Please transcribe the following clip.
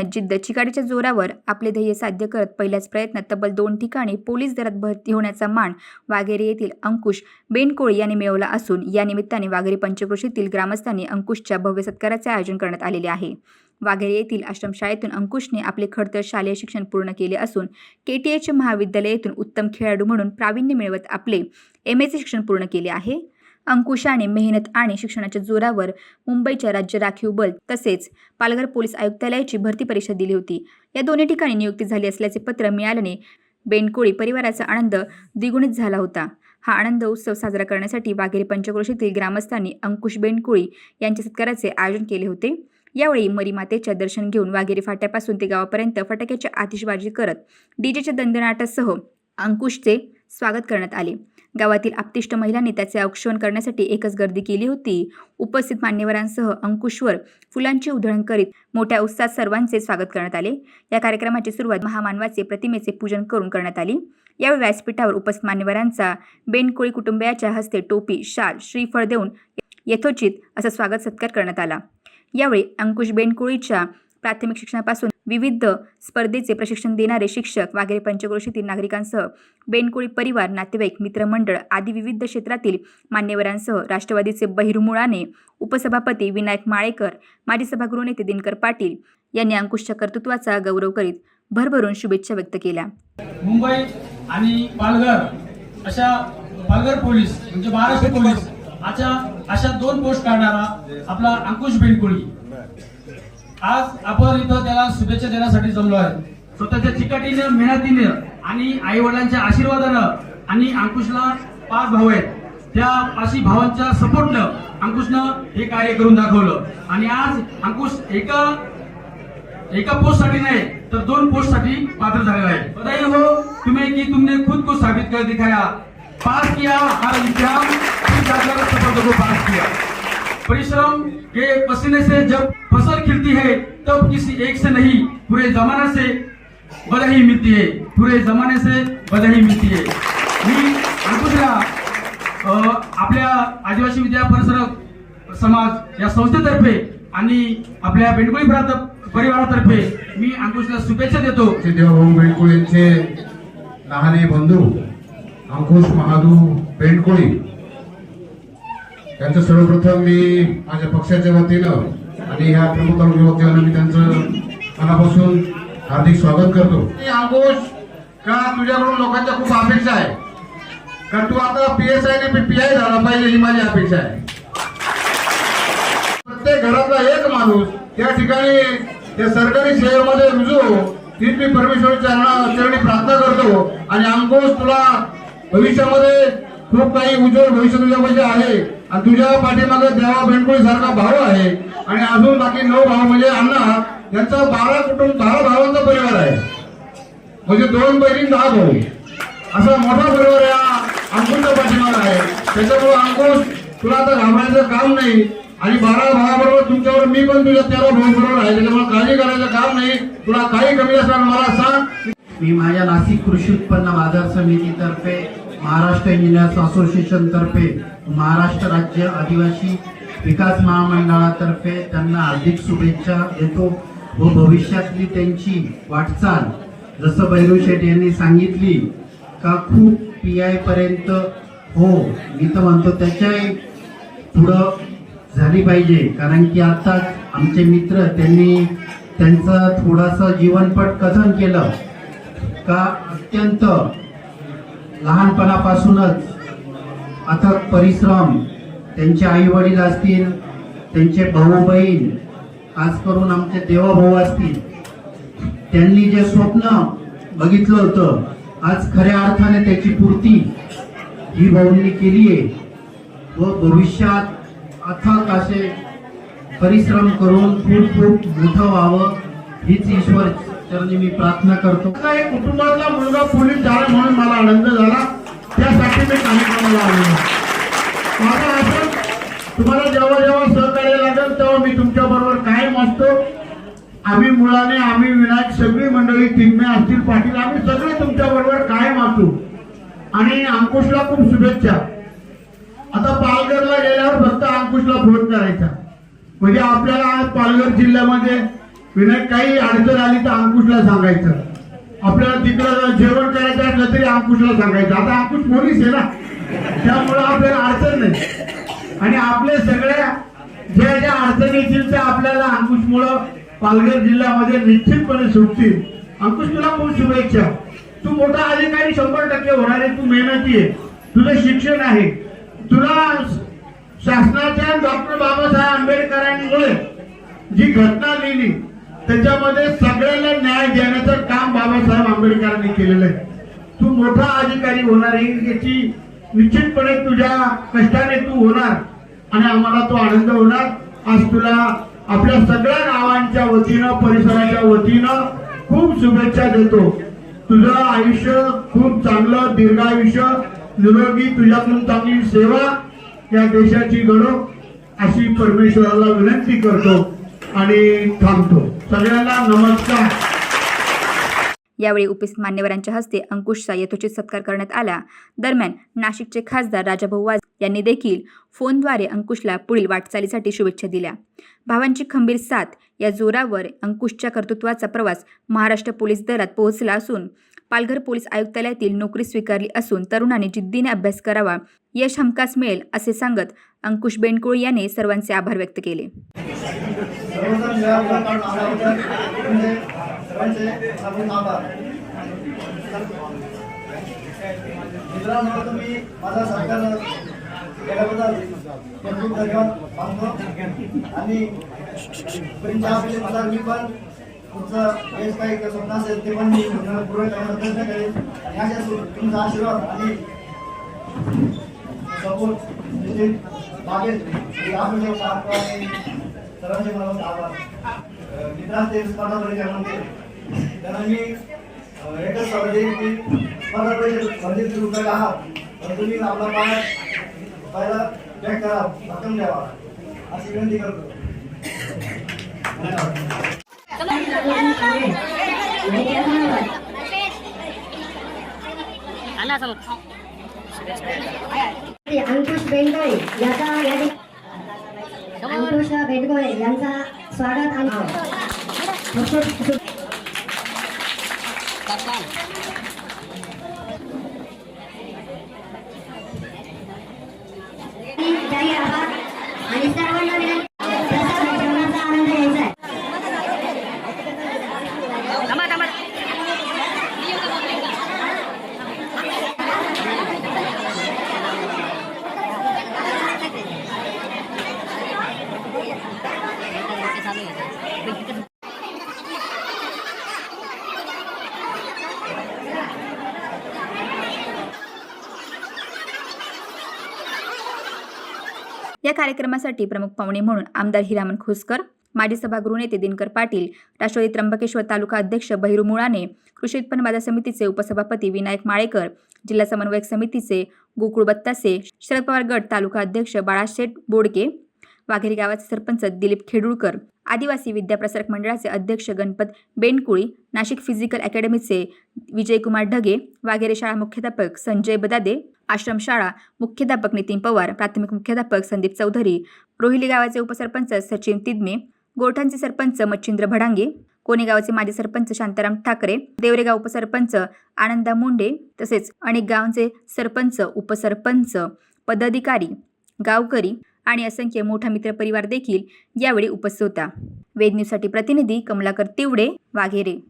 मेहनत जिद्द चिकाटीच्या जोरावर आपले ध्येय साध्य करत पहिल्याच प्रयत्नात तब्बल दोन ठिकाणी पोलीस दरात भरती होण्याचा मान वाघेरे येथील अंकुश बेनकोळी यांनी मिळवला असून या निमित्ताने वाघेरे पंचक्रोशीतील ग्रामस्थांनी अंकुशच्या भव्य सत्काराचे आयोजन करण्यात आलेले आहे. वाघेरे येथील आश्रमशाळेतून अंकुशने आपले खडतर शालेय शिक्षण पूर्ण केले असून के टी एच महाविद्यालयातून उत्तम खेळाडू म्हणून प्रावीण्य मिळवत आपले एम एचे शिक्षण पूर्ण केले आहे. अंकुशाने मेहनत आणि शिक्षणाच्या जोरावर मुंबईच्या राज्य राखीव बल तसेच पालघर पोलीस आयुक्तालयाची भरती परीक्षा दिली होती. या दोन्ही ठिकाणी नियुक्ती झाली असल्याचे पत्र मिळाल्याने बेनकोळी परिवाराचा आनंद द्विगुणित झाला होता. हा आनंद उत्सव साजरा करण्यासाठी वाघेरे पंचक्रोशीतील ग्रामस्थांनी अंकुश बेनकोळी यांच्या सत्काराचे आयोजन केले होते. यावेळी मरीमातेच्या दर्शन घेऊन वाघेरे फाट्यापासून ते गावापर्यंत फटाक्याच्या आतिषबाजी करत डीजेच्या दंदनाटासह अंकुशचे स्वागत करण्यात आले. गावातील आपतिष्ट महिलांनी त्याचे औक्षण करण्यासाठी एकच गर्दी केली होती. उपस्थित मान्यवरांसह अंकुशवर फुलांची उधळण करीत मोठ्या उत्साहात सर्वांचे स्वागत करण्यात आले. या कार्यक्रमाची सुरुवात महामानवाचे प्रतिमेचे पूजन करून करण्यात आली. यावेळी व्यासपीठावर उपस्थित मान्यवरांचा बेनकोळी कुटुंबियाच्या हस्ते टोपी शाल श्रीफळ देऊन यथोचित असा स्वागत सत्कार करण्यात आला. यावेळी अंकुश बेनकोळीच्या प्राथमिक शिक्षणापासून विविध स्पर्धेचे प्रशिक्षण देणारे शिक्षक वाघेरे पंचक्रोशीतील नागरिकांसह बेनकोळी परिवार नातेवाईक मित्रमंडळ आदी विविध क्षेत्रातील मान्यवरांसह राष्ट्रवादीचे बहिरुमुळाने उपसभापती विनायक माळेकर माजी सभागृह नेते दिनकर पाटील यांनी अंकुशच्या कर्तृत्वाचा गौरव करीत भरभरून शुभेच्छा व्यक्त केल्या. मुंबई आणि पालघर अशा पालघर पोलीस म्हणजे महाराष्ट्र पोलीस अशा अशा दोन पोस्ट काढणारा आपला अंकुश बेनकुळी. आज आपण इथं त्याला शुभेच्छा देण्यासाठी जमलो आहे. स्वतःच्या चिकाटीने मेहनतीने आणि आई वडिलांच्या आशीर्वादानं आणि अंकुशला पाच भाऊ आहेत. त्या पाचही भावांच्या सपोर्टनं अंकुशनं हे कार्य करून दाखवलं. आणि आज अंकुश एका एका पोस्टसाठी नाही तर दोन पोस्टसाठी पात्र झालेला आहे. बधाई हो तुम्हें की तुमने खुद को साबित कर दिखाया. पास किया हर इम्तिहान सफलता को पास किया. परिश्रम के पसीने से जब फसल है तब किसी एक से नहीं पूरे जमाने से बधाई मिलती है। पूरे जमाने से बधाई मिलती है। मी अंकुशला आपल्या आदिवासी विद्या परिसर समाज या संस्थेतर्फे आणि आपल्या बेंडकुळी परिवारातर्फे मी अंकुशला शुभेच्छा देतो. आमचे बेंडकुळींचे लहाने बंधू अंकुश महादू बेंडकुळी त्यांचं सर्वप्रथम मी माझ्या पक्षाच्या वतीनं आणि ह्या प्रमुख युवक मी त्यांचं मनापासून हार्दिक स्वागत करतो. अंकुश का तुझ्याकडून लोकांच्या खूप अपेक्षा आहे? कारण तू आता P S I P I झाला पाहिजे ही माझी अपेक्षा आहे. प्रत्येक घरातला एक माणूस त्या ठिकाणी त्या सरकारी सेवेमध्ये रुजू तीच मी परमेश्वर चरणा चरणी प्रार्थना करतो. आणि अंकुश तुला भविष्यामध्ये खूप काही उज्ज्वल भविष्य तुझ्यामध्ये आहे. आणि तुझ्या पाठीमागे देवा बेंडकोळी सारखा भाऊ आहे. आणि अजून बाकी नऊ भाऊ म्हणजे अण्णा यांचा बारा कुटुंब दहा भावांचा परिवार आहे. म्हणजे दोन पैकी दहा भाऊ. असा मोठा परिवार या अंकुशच्या पाठीमागे आहे. त्याच्यामुळे अंकुश तुला आता घाबरायचं काम नाही. आणि बारा भावाबरोबर तुमच्यावर मी पण तुझ्या तेरा भाऊ बरोबर आहे. त्याच्यामुळे काळजी करायचं काम नाही. तुला काही कमी असणार मला सांग. मी माझ्या नाशिक कृषी उत्पन्न बाजार समितीतर्फे महाराष्ट्र इंजिनियर्स असोसिएशनतर्फे महाराष्ट्र राज्य आदिवासी विकास महामंडळातर्फे त्यांना हार्दिक शुभेच्छा देतो व भविष्यातली त्यांची वाटचाल जसं बैरू शेठ यांनी सांगितली का खूप पी आयपर्यंत हो मी तर म्हणतो त्याच्याही पुढं झाली पाहिजे. कारण की आताच आमचे मित्र त्यांनी त्यांचं थोडंसं जीवनपट कथन केलं का अत्यंत लहानपणापासूनच अथक परिश्रम त्यांचे आई वडील असतील त्यांचे भाऊ बहीण खास करून आमचे देवाभाऊ असतील त्यांनी जे स्वप्न बघितलं होतं आज खऱ्या अर्थाने त्याची पूर्ती ही भाऊंनी केली आहे. व भविष्यात अथक असे परिश्रम करून खूप खूप मोठं व्हावं हीच ईश्वर चरणी मी प्रार्थना करतो. काही कुटुंबातला मुलगा पोलीस झाला म्हणून मला आनंद झाला. त्यासाठी मी कार्यक्रमाला आलो माझा असं तुम्हाला जेव्हा जेव्हा सहकार्य लागेल तेव्हा मी तुमच्या बरोबर कायम असतो. आम्ही मुलाने आम्ही विनायक सगळी मंडळी तिम्मे असतील पाटील आम्ही सगळे तुमच्या बरोबर कायम असू. आणि अंकुशला खूप शुभेच्छा. आता पालघरला गेल्यावर फक्त अंकुशला फोन करायचा. म्हणजे आपल्याला पालघर जिल्ह्यामध्ये विनायक काही अडचण आली तर अंकुशला सांगायचं. आपल्याला तिकडं जेवण करायचं असलं तरी अंकुशला सांगायचं. आता अंकुश पोलीस आहे ना. त्यामुळं आपल्याला अडचण नाही. आणि आपल्या सगळ्या ज्या ज्या अडचणी येतील त्या आपल्याला अंकुशमुळं पालघर जिल्ह्यामध्ये निश्चितपणे सुटतील. अंकुश तुला खूप शुभेच्छा. तू मोठा अधिकारी शंभर टक्के होणार आहे. तू मेहनती आहे. तुझं शिक्षण आहे. तुला शासनाच्या डॉक्टर बाबासाहेब आंबेडकरांनी जी घटना लिहिली त्याच्यामध्ये सगळ्यांना न्याय देण्याचं काम बाबासाहेब आंबेडकरांनी केलेलं आहे. तू मोठा अधिकारी होणार आहे याची निश्चितपणे तुझ्या कष्टाने तू होणार आणि आम्हाला तो आनंद होणार. आज तुला आपल्या सगळ्या गावांच्या वतीनं परिसराच्या वतीनं खूप शुभेच्छा देतो. तुझं आयुष्य खूप चांगलं दीर्घायुष्य. निरोगी तुझ्याकडून चांगली सेवा या देशाची घडो अशी परमेश्वराला विनंती करतो. आणि थांबतो. सगळ्यांना नमस्कार. यावेळी उपस्थित मान्यवरांच्या हस्ते अंकुशचा यथोचित सत्कार करण्यात आला. दरम्यान नाशिकचे खासदार राजाभाऊ वाज यांनी देखील फोनद्वारे अंकुशला पुढील वाटचालीसाठी शुभेच्छा दिल्या. भावांची खंबीर साथ या जोरावर अंकुशच्या कर्तृत्वाचा प्रवास महाराष्ट्र पोलीस दलात पोहोचला असून पालघर पोलीस आयुक्तालयातील नोकरी स्वीकारली असून तरुणाने जिद्दीने अभ्यास करावा यश हमखास मिळेल असे सांगत अंकुश बेनकुळ याने सर्वांचे आभार व्यक्त केले. सर्वजण मिळालं कारण आल्याबद्दल म्हणजे सर्वांचे आपण आभार. मित्रांनो तुम्ही माझा सरकार केल्याबद्दल खूप खूप धन्यवाद मानतो. आणि तुमच्या आपले मला मी पण तुमचं जे काही स्वप्न असेल ते पण मी पूर्ण करण्याचा प्रयत्न करेन. आणि अशा तुमचा आशीर्वाद आणि सपोर्ट निश्चित मागेल सर्वांचे मला आभार. अं, मित्रांनो ते स्पर्धा परीक्षा म्हणते? त्यांना मी एकच देईन की स्पर्धा परीक्षा सुरू केला आहात तर तुम्ही आपला पाय पहिला बॅक करा. भक्कम द्यावा अशी विनंती करतो. धन्यवाद. अंकुश बेंडगोळे याचा या ठिक- अंकुश बेंडगोळे यांचा स्वागत आणि खूप- खूप- जाहीर आभार आणि सर्वांना विनंती प्रसाद जेवणाचा आनंद घ्यायचा आहे या कार्यक्रमासाठी प्रमुख पाहुणे म्हणून आमदार हिरामन खोसकर माजी सभागृह नेते दिनकर पाटील राष्ट्रवादी त्र्यंबकेश्वर तालुका अध्यक्ष बहिरू मुळाने कृषी उत्पन्न बाजार समितीचे उपसभापती विनायक माळेकर जिल्हा समन्वयक समितीचे गोकुळ बत्तासे शरद पवार गट तालुका अध्यक्ष बाळाशेठ बोडके वाघेरी गावाचे सरपंच दिलीप खेडुळकर आदिवासी विद्याप्रसारक मंडळाचे अध्यक्ष गणपत बेनकुळी नाशिक फिजिकल अकॅडमीचे विजयकुमार ढगे वाघेरे शाळा मुख्याध्यापक संजय बदादे आश्रमशाळा मुख्याध्यापक नितीन पवार प्राथमिक मुख्याध्यापक संदीप चौधरी रोहिली गावाचे उपसरपंच सचिन तिदमे गोरठांचे सरपंच मच्छिंद्र भडांगे कोणेगावचे माजी सरपंच शांताराम ठाकरे देवरेगाव उपसरपंच आनंदा मुंडे तसेच अनेक गावांचे सरपंच उपसरपंच पदाधिकारी गावकरी आणि असंख्य मोठा मित्रपरिवार देखील यावेळी उपस्थित होता. वेद न्यूजसाठी प्रतिनिधी कमलाकर तिवडे वाघेरे.